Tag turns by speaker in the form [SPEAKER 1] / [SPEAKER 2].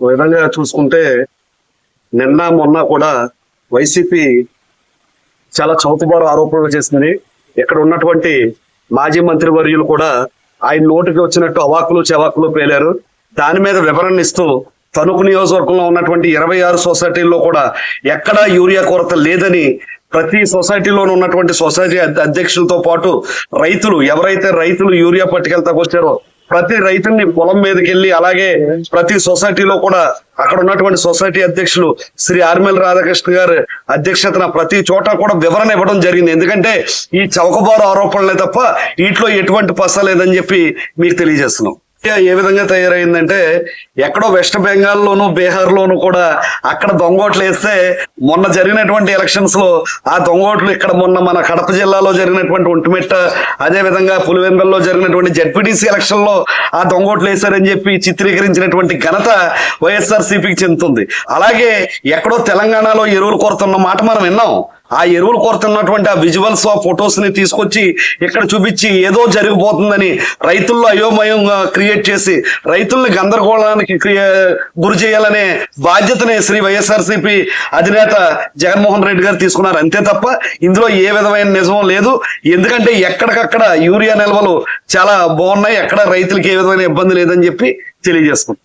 [SPEAKER 1] విధంగా చూసుకుంటే నిన్న మొన్న కూడా వైసీపీ చాలా చౌకబారు ఆరోపణలు చేసింది. ఇక్కడ ఉన్నటువంటి మాజీ మంత్రి వర్యులు కూడా ఆయన నోటికి వచ్చినట్టు అవాకులు చెవాకులు పేలారు. దాని మీద వివరణ ఇస్తూ తణుకు నియోజకవర్గంలో ఉన్నటువంటి ఇరవై ఆరు సొసైటీల్లో కూడా ఎక్కడా యూరియా కొరత లేదని ప్రతి సొసైటీలోనూ ఉన్నటువంటి సొసైటీ అధ్యక్షులతో పాటు రైతులు ఎవరైతే రైతులు యూరియా పట్టుకెళ్తాకు వచ్చారో ప్రతి రైతుని పొలం మీదకి వెళ్ళి అలాగే ప్రతి సొసైటీలో కూడా అక్కడ ఉన్నటువంటి సొసైటీ అధ్యక్షులు శ్రీ ఆర్మెల్ రాధాకృష్ణ గారు అధ్యక్షతన ప్రతి చోట కూడా వివరణ ఇవ్వడం జరిగింది. ఎందుకంటే ఈ చౌకబారు ఆరోపణలే తప్ప వీటిలో ఎటువంటి పస లేదని చెప్పి మీకు తెలియజేస్తున్నాం. ఏ విధంగా తయారైందంటే ఎక్కడో వెస్ట్ బెంగాల్లోను బీహార్ లోను కూడా అక్కడ దొంగోట్లు వేస్తే మొన్న జరిగినటువంటి ఎలక్షన్స్లో ఆ దొంగోట్లు ఇక్కడ మొన్న మన కడప జిల్లాలో జరిగినటువంటి ఒంటిమిట్ట అదే విధంగా పులివెందల్లో జరిగినటువంటి జడ్పీటీసీ ఎలక్షన్లో ఆ దొంగోట్లు వేశారని చెప్పి చిత్రీకరించినటువంటి ఘనత వైఎస్ఆర్ సిపికి చెందుతుంది. అలాగే ఎక్కడో తెలంగాణలో ఎరువులు కొరతున్న మాట మనం విన్నాం. ఆ ఎరువులు కొరతున్నటువంటి ఆ విజువల్స్ ఆ ఫొటోస్ని తీసుకొచ్చి ఇక్కడ చూపించి ఏదో జరిగిపోతుందని రైతుల్లో అయోమయం క్రియేట్ చేసి రైతుల్ని గందరగోళానికి గురి చేయాలనే బాధ్యతని శ్రీ వైఎస్ఆర్సీపీ అధినేత జగన్మోహన్ రెడ్డి గారు తీసుకున్నారు. అంతే తప్ప ఇందులో ఏ విధమైన నిజం లేదు. ఎందుకంటే ఎక్కడికక్కడ యూరియా నిల్వలు చాలా బాగున్నాయి. ఎక్కడ రైతులకి ఏ విధమైన ఇబ్బంది లేదని చెప్పి తెలియజేస్తుంది